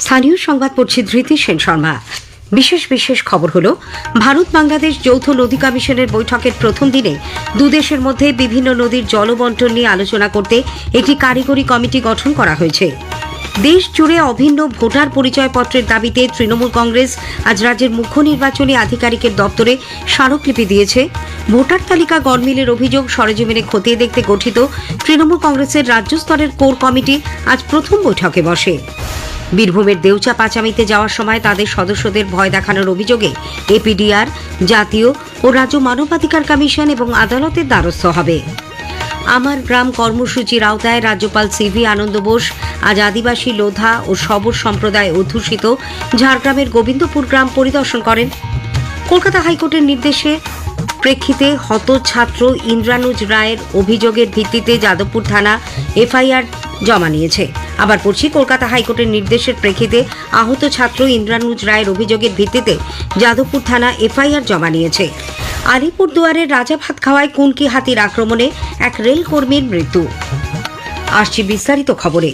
স্থানীয় সংবাদ পড়ছি ধৃতি সেন শর্মা। বিশেষ বিশেষ খবর হলো, ভারত বাংলাদেশ যৌথ নদী কমিশনের বৈঠকের প্রথম দিনে দুদেশের মধ্যে বিভিন্ন নদীর জলবন্টন নিয়ে আলোচনা করতে একটি কারিগরি কমিটি গঠন করা হয়েছে। দেশ জুড়ে অভিন্ন ভোটার পরিচয়পত্রের দাবিতে তৃণমূল কংগ্রেস আজ রাজ্যের মুখ্য নির্বাচনী আধিকারিকের দপ্তরে স্মারকলিপি দিয়েছে। ভোটার তালিকা গড়মিলের অভিযোগ সরেজমিনে খতিয়ে দেখতে গঠিত তৃণমূল কংগ্রেসের রাজ্য স্তরের কোর কমিটি আজ প্রথম বৈঠকে বসে। বীরভূমের দেউচা পাচামিতে যাওয়ার সময় তাদের সদস্যদের ভয় দেখানোর অভিযোগে এপিডিআর, জাতীয় ও রাজ্য মানবাধিকার কমিশন এবং আদালতের দ্বারস্থ হবে। আমার গ্রাম কর্মসূচির আওতায় রাজ্যপাল সিভি আনন্দ বোস, আজ আদিবাসী লোধা ও সবর সম্প্রদায় অধ্যুষিত ঝাড়গ্রামের গোবিন্দপুর গ্রাম পরিদর্শন করেন। কলকাতা হাইকোর্টের নির্দেশে প্রেক্ষিতে হত ছাত্র ইন্দ্রানুজ রায়ের অভিযোগের ভিত্তিতে যাদবপুর থানা এফআইআর জমা নিয়েছে। আবার পড়ছি, কলকাতা হাইকোর্টের নির্দেশের প্রেক্ষিতে আহত ছাত্র ইন্দ্রানুজ রায়ের অভিযোগের ভিত্তিতে যাদবপুর থানা এফআইআর জমা নিয়েছে। আলিপুরদুয়ারের রাজা ভাত খাওয়ায় কুনকি হাতির আক্রমণে এক রেলকর্মীর মৃত্যু। আসছি বিস্তারিত খবরে।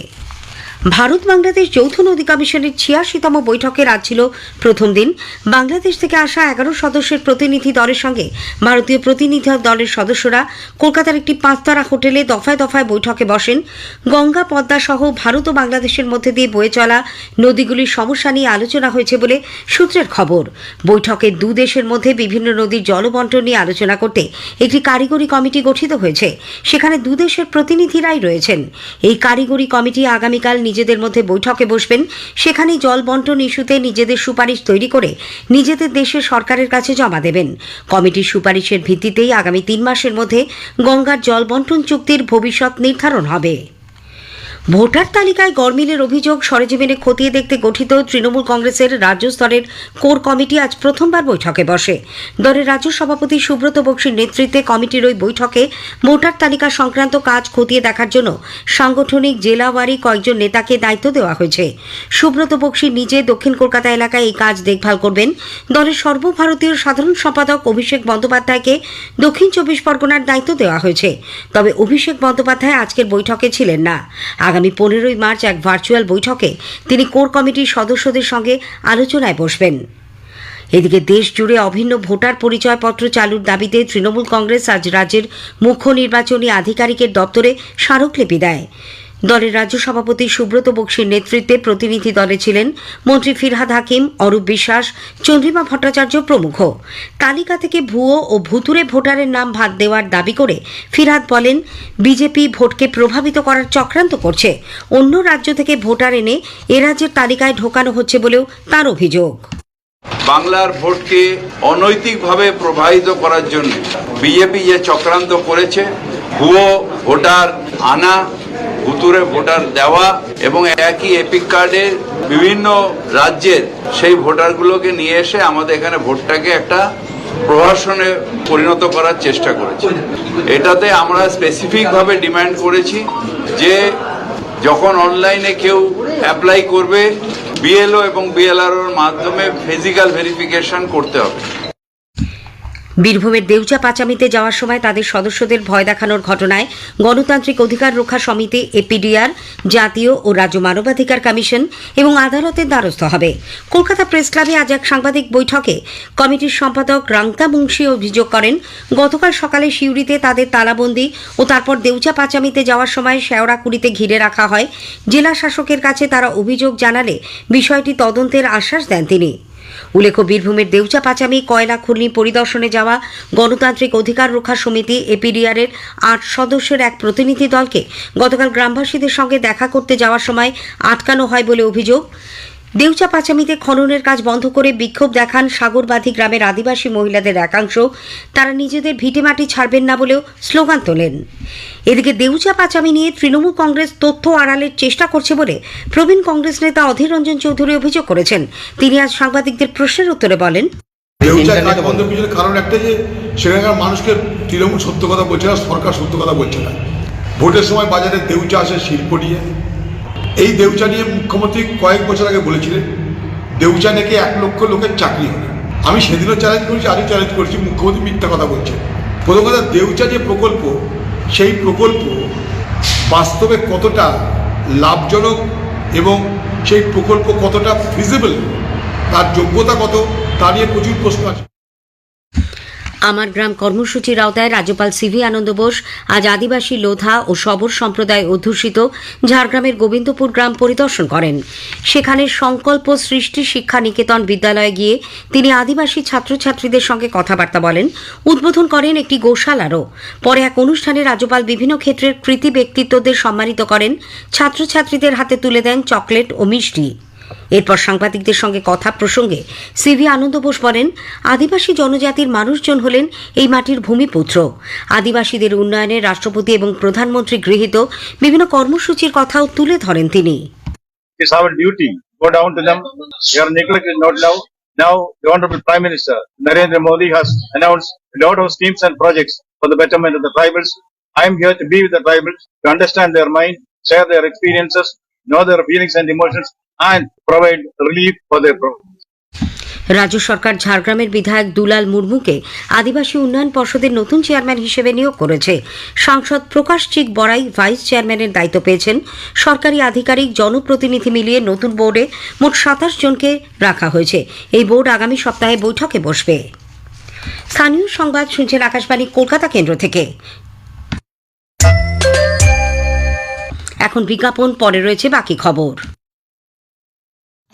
ভারত বাংলাদেশ যৌথ নদী কমিশনের ছিয়াশিতম বৈঠকের আজ ছিল প্রথম দিন। বাংলাদেশ থেকে আসা এগারো সদস্যের প্রতিনিধি দলের সঙ্গে ভারতীয় প্রতিনিধি দলের সদস্যরা কলকাতার একটি পাঁচতারা হোটেলে দফায় দফায় বৈঠকে বসেন। গঙ্গা, পদ্মা সহ ভারত ও বাংলাদেশের মধ্যে দিয়ে বয়ে চলা নদীগুলির সমস্যা নিয়ে আলোচনা হয়েছে বলে সূত্রের খবর। বৈঠকে দু দেশের মধ্যে বিভিন্ন নদীর জলবন্টন নিয়ে আলোচনা করতে একটি কারিগরি কমিটি গঠিত হয়েছে। সেখানে দু দেশের প্রতিনিধিরাই রয়েছেন। এই কারিগরি কমিটি আগামীকাল নিজেদের মধ্যে বৈঠকে বসবেন। সেখানে জল বন্টন ইস্যুতে নিজেদের সুপারিশ তৈরি করে নিজেদের দেশের সরকারের কাছে জমা দেবেন। কমিটির সুপারিশের ভিত্তিতেই আগামী তিন মাসের মধ্যে গঙ্গার জল বন্টন চুক্তির ভবিষ্যৎ নির্ধারণ হবে। ভোটার তালিকায় গরমিলের অভিযোগ, সরেজমিনে খতিয়ে দেখতে গঠিত তৃণমূল কংগ্রেসের রাজ্য স্তরের কোর কমিটি আজ প্রথমবার বৈঠকে বসে। দলের রাজ্য সভাপতি সুব্রত বক্সির নেতৃত্বে কমিটির ওই বৈঠকে ভোটার তালিকা সংক্রান্ত কাজ খতিয়ে দেখার জন্য সাংগঠনিক জেলাওয়ারি কয়েকজন নেতাকে দায়িত্ব দেওয়া হয়েছে। সুব্রত বক্সি নিজে দক্ষিণ কলকাতা এলাকায় এই কাজ দেখভাল করবেন। দলের সর্বভারতীয় সাধারণ সম্পাদক অভিষেক বন্দ্যোপাধ্যায়কে দক্ষিণ চব্বিশ পরগনার দায়িত্ব দেওয়া হয়েছে। তবে অভিষেক বন্দ্যোপাধ্যায় আজকের বৈঠকে ছিলেন না। আগামী পনেরোই মার্চ এক ভার্চুয়াল বৈঠকে তিনি কোর কমিটির সদস্যদের সঙ্গে আলোচনায় বসবেন। এদিকে দেশ জুড়ে অভিন্ন ভোটার পরিচয়পত্র চালুর দাবিতে তৃণমূল কংগ্রেস আজ রাজ্যের মুখ্য নির্বাচনী আধিকারিকের দপ্তরে স্মারকলিপি দেয়। দলের রাজ্য সভাপতি সুব্রত বক্সির নেতৃত্বে প্রতিনিধি দলে ছিলেন মন্ত্রী ফিরহাদ হাকিম, অরূপ বিশ্বাস, চন্দ্রিমা ভট্টাচার্য প্রমুখ। তালিকা থেকে ভুয়ো ও ভুতুরে ভোটারের নাম ভাগ দেওয়ার দাবি করে ফিরহাদ বলেন, বিজেপি ভোটকে প্রভাবিত করার চক্রান্ত করছে। অন্য রাজ্য থেকে ভোটার এনে এ রাজ্যের তালিকায় ঢোকানো হচ্ছে বলেও তার অভিযোগ। বাংলার ভোটকে অনৈতিকভাবে প্রবাহিত করার জন্য বিজেপি যে চক্রান্ত করেছে, ভুয়ো ভোটার আনা ভুতুরে ভোটার দেওয়া এবং একই এপিক কার্ডের বিভিন্ন রাজ্যের সেই ভোটারগুলোকে নিয়ে এসে আমাদের এখানে ভোটটাকে একটা প্রহসনে পরিণত করার চেষ্টা করেছে। এটাতে আমরা স্পেসিফিকভাবে ডিমান্ড করেছি যে যখন অনলাইনে কেউ অ্যাপ্লাই করবে বিএলও এবং বিএলআরওর মাধ্যমে ফিজিক্যাল ভেরিফিকেশন করতে হবে। বীরভূমের দেউচা পাচামিতে যাওয়ার সময় তাদের সদস্যদের ভয় দেখানোর ঘটনায় গণতান্ত্রিক অধিকার রক্ষা সমিতি, এপিডিআর, জাতীয় ও রাজ্য মানবাধিকার কমিশন এবং আদালতের দ্বারস্থ হবে। কলকাতা প্রেস ক্লাবে আজ এক সাংবাদিক বৈঠকে কমিটির সম্পাদক রাংতা মুন্সি অভিযোগ করেন, গতকাল সকালে সিউড়িতে তাদের তালাবন্দি ও তারপর দেউচা পাচামিতে যাওয়ার সময় শেওড়াকুড়িতে ঘিরে রাখা হয়। জেলা শাসকের কাছে তারা অভিযোগ জানালে বিষয়টি তদন্তের আশ্বাস দেন তিনি। উল্লেখ্য, বীরভূমের দেউচা পাচামি কয়লা খনি পরিদর্শনে যাওয়া গণতান্ত্রিক অধিকার রক্ষা সমিতি এপিডিআরের আট সদস্যের এক প্রতিনিধি দলকে গতকাল গ্রামবাসীদের সঙ্গে দেখা করতে যাওয়ার সময় আটকানো হয় বলে অভিযোগ। দেউচা পাচামিতে খননের কাজ বন্ধ করে বিক্ষোভ দেখান সাগরবাধি গ্রামের আদিবাসী মহিলাদের একাংশ। তারা নিজেদের ভিটেমাটি ছাড়বেন না বলেও স্লোগান তোলেন। এদিকে দেউচা পাচামি নিয়ে তৃণমূল কংগ্রেস তথ্য আড়ালের চেষ্টা করছে বলে প্রবীণ কংগ্রেস নেতা অধীর রঞ্জন চৌধুরী অভিযোগ করেছেন। তিনি আজ সাংবাদিকদের প্রশ্নের উত্তরে বলেন কারণ একটা যে, সেখানকার মানুষকে তৃণমূল সত্য কথা বলছে না, সরকার সত্য কথা বলছে না। ভোটের সময় বাজারে দেউচা আসে শিল্প নিয়ে। এই দেউচা নিয়ে মুখ্যমন্ত্রী কয়েক বছর আগে বলেছিলেন, দেউচা নাকি এক লক্ষ লোকের চাকরি হবে। আমি সেদিনও চ্যালেঞ্জ করেছি, আজও চ্যালেঞ্জ করেছি, মুখ্যমন্ত্রী মিথ্যা কথা বলছেন। প্রথম কথা, দেউচা যে প্রকল্প, সেই প্রকল্প বাস্তবে কতটা লাভজনক এবং সেই প্রকল্প কতটা ফিজিবল তার যোগ্যতা কত, তা নিয়ে প্রচুর প্রশ্ন আছে। আমার গ্রাম কর্মসূচির আওতায় রাজ্যপাল সিভি আনন্দ বোস, আজ আদিবাসী লোধা ও সবর সম্প্রদায় অধ্যুষিত ঝাড়গ্রামের গোবিন্দপুর গ্রাম পরিদর্শন করেন। সেখানে সংকল্প সৃষ্টি শিক্ষা নিকেতন বিদ্যালয়ে গিয়ে তিনি আদিবাসী ছাত্রছাত্রীদের সঙ্গে কথাবার্তা বলেন। উদ্বোধন করেন একটি গোশালারও পরে এক অনুষ্ঠানে রাজ্যপাল বিভিন্ন ক্ষেত্রের কৃতি ব্যক্তিত্বদের সম্মানিত করেন। ছাত্রছাত্রীদের হাতে তুলে দেন চকলেট ও মিষ্টি। এরপর সাংবাদিকদের সঙ্গে কথা প্রসঙ্গে সিভি আনন্দ বোস বলেন আদিবাসী জনজাতির মানুষজন হলেন এই মাটির ভূমিপুত্র আদিবাসীদের উন্নয়নে রাষ্ট্রপতি এবং প্রধানমন্ত্রী গৃহীত বিভিন্ন কর্মসূচির কথাও তুলে ধরেন তিনি It's our duty. Go down to them. Your neglect is not now. Now, the Honorable Prime Minister Narendra Modi has announced a lot of schemes and projects for the betterment of the tribals. I am here to be with the tribals, to understand their mind, share their experiences, know their feelings and emotions, and provide relief for their problems. রাজ্য সরকার ঝাড়গ্রামের বিধায়ক দুলাল মুর্মুকে আদিবাসী উন্নয়ন পর্ষদের নতুন chairman হিসেবে নিয়োগ করেছে। সাংসদ প্রকাশ চিক বড়াই ভাইস চেয়ারম্যানের দায়িত্ব পেয়েছেন। সরকারি আধিকারিক জনপ্রতিনিধি মিলিয়ে নতুন বোর্ডে মোট সাতাশ জনকে রাখা হয়েছে। এই বোর্ড আগামী সপ্তাহে বৈঠকে বসবে। স্থানীয় সংবাদ শুনছেন আকাশবাণী কলকাতা কেন্দ্র থেকে। এখন বিজ্ঞাপন, পরে রয়েছে বাকি খবর।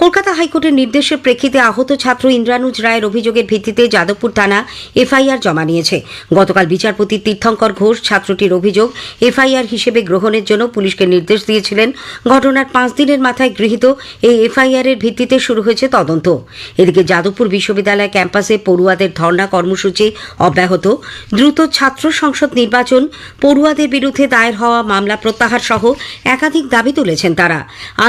কলকাতা হাইকোর্টের নির্দেশের প্রেক্ষিতে আহত ছাত্র ইন্দ্রানুজ রায়ের অভিযোগের ভিত্তিতে যাদবপুর থানা এফআইআর জমা নিয়েছে। গতকাল বিচারপতি তীর্থঙ্কর ঘোষ ছাত্রটির অভিযোগ এফআইআর হিসেবে গ্রহণের জন্য পুলিশকে নির্দেশ দিয়েছিলেন। ঘটনার পাঁচ দিনের মাথায় গৃহীত এই এফআইআর এর ভিত্তিতে শুরু হয়েছে তদন্ত। এদিকে যাদবপুর বিশ্ববিদ্যালয় ক্যাম্পাসে পড়ুয়াদের ধর্ণা কর্মসূচি অব্যাহত। দ্রুত ছাত্র সংসদ নির্বাচন, পড়ুয়াদের বিরুদ্ধে দায়ের হওয়া মামলা প্রত্যাহার সহ একাধিক দাবি তুলেছেন তারা।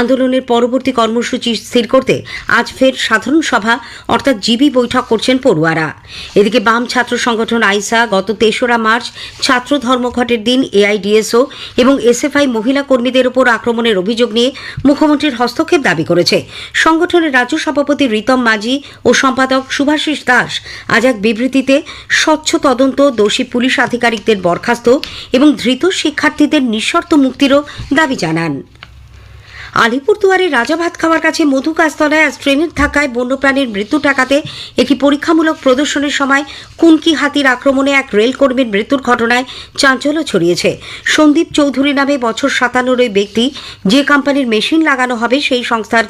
আন্দোলনের পরবর্তী কর্মসূচি স্থির করতে আজ ফের সাধারণ সভা, অর্থাৎ জিবি বৈঠক করছেন পড়ুয়ারা। এদিকে বাম ছাত্র সংগঠন আইসা গত তেসরা মার্চ ছাত্র ধর্মঘটের দিন এআইডিএসও এবং এসএফআই মহিলা কর্মীদের উপর আক্রমণের অভিযোগ নিয়ে মুখ্যমন্ত্রীর হস্তক্ষেপ দাবি করেছে। সংগঠনের রাজ্য সভাপতি রীতম মাঝি ও সম্পাদক সুভাষিস দাস আজ এক বিবৃতিতে স্বচ্ছ তদন্ত, দোষী পুলিশ আধিকারিকদের বরখাস্ত এবং ধৃত শিক্ষার্থীদের নিঃশর্ত মুক্তিরও দাবি জানান। আলিপুরদুয়ারে রাজা ভাত খাওয়ার কাছে মধু গাছতলায় আজ ট্রেনের ধাক্কায় বন্যপ্রাণীর মৃত্যু ঠেকাতে একটি পরীক্ষামূলক প্রদর্শনের সময় কুনকি হাতির আক্রমণে এক রেলকর্মীর মৃত্যুর ঘটনায় চাঞ্চল্য ছড়িয়েছে। সন্দীপ চৌধুরী নামে বছর সাতান্নর ওই ব্যক্তি যে কোম্পানির মেশিন লাগানো হবে সেই সংস্থার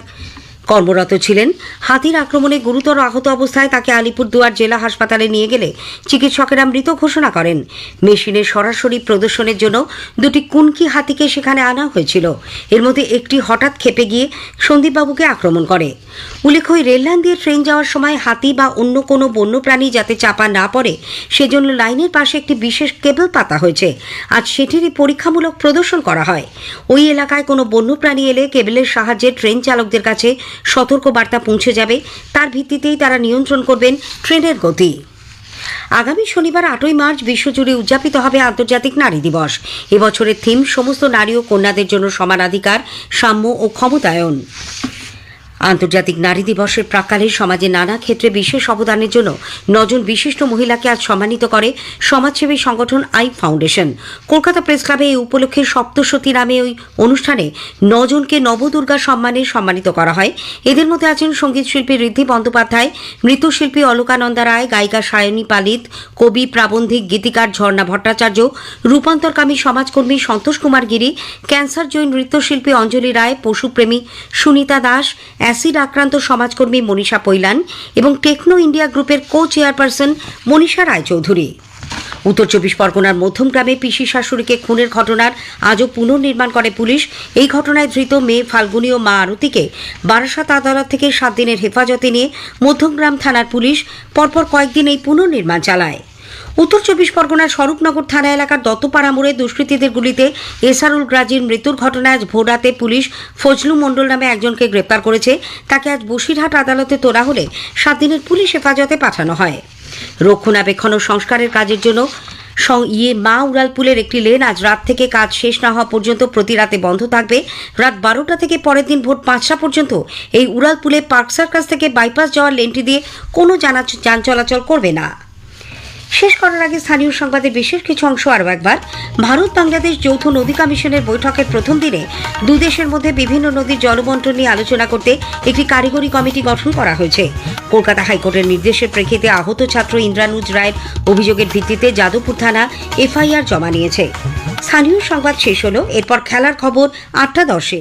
কর্মরত ছিলেন। হাতির আক্রমণে গুরুতর আহত অবস্থায় তাকে আলিপুরদুয়ার জেলা হাসপাতালে নিয়ে গেলে চিকিৎসকেরা মৃত ঘোষণা করেন। মেশিনের সরাসরি প্রদর্শনের জন্য দুটি কুনকি হাতিকে সেখানে আনা হয়েছিল। এর মধ্যে একটি হঠাৎ খেপে গিয়ে সন্দীপবাবুকে আক্রমণ করে। উল্লেখ্য রেললাইন দিয়ে ট্রেন যাওয়ার সময় হাতি বা অন্য কোনো বন্যপ্রাণী যাতে চাপা না পড়ে, সেজন্য লাইনের পাশে একটি বিশেষ কেবল পাতা হয়েছে। আজ সেটিরই পরীক্ষামূলক প্রদর্শন করা হয়। ওই এলাকায় কোনো বন্যপ্রাণী এলে কেবলের সাহায্যে ট্রেন চালকদের কাছে সতর্ক বার্তা পৌঁছে যাবে, তার ভিত্তিতেই তারা নিয়ন্ত্রণ করবেন ট্রেনের গতি। আগামী শনিবার আটই মার্চ বিশ্বজুড়ে উদযাপিত হবে আন্তর্জাতিক নারী দিবস। এবছরের থিম, সমস্ত নারী ও কন্যাদের জন্য সমানাধিকার সাম্য ও ক্ষমতায়ন। আন্তর্জাতিক নারী দিবসের প্রাক্কালে সমাজে নানা ক্ষেত্রে বিশেষ অবদানের জন্য নজন বিশিষ্ট মহিলাকে আজ সম্মানিত করে সমাজসেবী সংগঠন আই ফাউন্ডেশন। কলকাতা প্রেস ক্লাবে এই উপলক্ষে সপ্তশতী নামে ওই অনুষ্ঠানে নজনকে নবদুর্গা সম্মানে সম্মানিত করা হয়। এদের মধ্যে আছেন সংগীত শিল্পী ঋদ্ধি বন্দ্যোপাধ্যায় মৃৎশিল্পী অলোকানন্দা রায়, গায়িকা সায়নী পালিত, কবি প্রাবন্ধিক গীতিকার ঝর্ণা ভট্টাচার্য, রূপান্তরকামী সমাজকর্মী সন্তোষ কুমার গিরি, ক্যান্সার জয়ী নৃত্যশিল্পী অঞ্জলি রায়, পশুপ্রেমী সুনিতা দাস অ্যাসিড আক্রান্ত সমাজকর্মী মনীষা পৈলান এবং টেকনো ইন্ডিয়া গ্রুপের কো চেয়ারপারসন মনীষা রায়চৌধুরী। উত্তর চব্বিশ পরগনার মধ্যমগ্রামে পিসি শাশুড়িকে খুনের ঘটনার আজও পুনর্নির্মাণ করে পুলিশ। এই ঘটনায় ধৃত মেয়ে ফাল্গুনী ও মা আরতিকে বারাসাত আদালত থেকে সাত দিনের হেফাজতে নিয়ে মধ্যমগ্রাম থানার পুলিশ পরপর কয়েকদিন এই পুনর্নির্মাণ চালায়। উত্তর চব্বিশ পরগনার স্বরূপনগর থানা এলাকার দত্তপাড়া মোড়ে দুষ্কৃতীদের গুলিতে এসারুল গ্রাজির মৃত্যুর ঘটনায় আজ ভোররাতে পুলিশ ফজলু মণ্ডল নামে একজনকে গ্রেপ্তার করেছে। তাকে আজ বসিরহাট আদালতে তোলা হলে সাত দিনের পুলিশ হেফাজতে পাঠানো হয়। রক্ষণাবেক্ষণ ও সংস্কারের কাজের জন্য ইয়ে মা উড়ালপুলের একটি লেন আজ রাত থেকে কাজ শেষ না হওয়া পর্যন্ত প্রতি রাতে বন্ধ থাকবে। রাত বারোটা থেকে পরের দিন ভোর পাঁচটা পর্যন্ত এই উড়ালপুলে পার্ক সার্কাস থেকে বাইপাস যাওয়ার লেনটি দিয়ে কোনো যান চলাচল করবে না। শেষ করার আগে স্থানীয় সংবাদের বিশেষ কিছু অংশ আরও একবার। ভারত বাংলাদেশ যৌথ নদী কমিশনের বৈঠকের প্রথম দিনে দুই দেশের মধ্যে বিভিন্ন নদীর জলবন্টন নিয়ে আলোচনা করতে একটি কারিগরি কমিটি গঠন করা হয়েছে। কলকাতা হাইকোর্টের নির্দেশের প্রেক্ষিতে আহত ছাত্র ইন্দ্রানুজ রায়ের অভিযোগের ভিত্তিতে যাদবপুর থানা এফআইআর জমা নিয়েছে। স্থানীয় সংবাদ শেষ হলো, এরপর খেলার খবর আটটা দশে।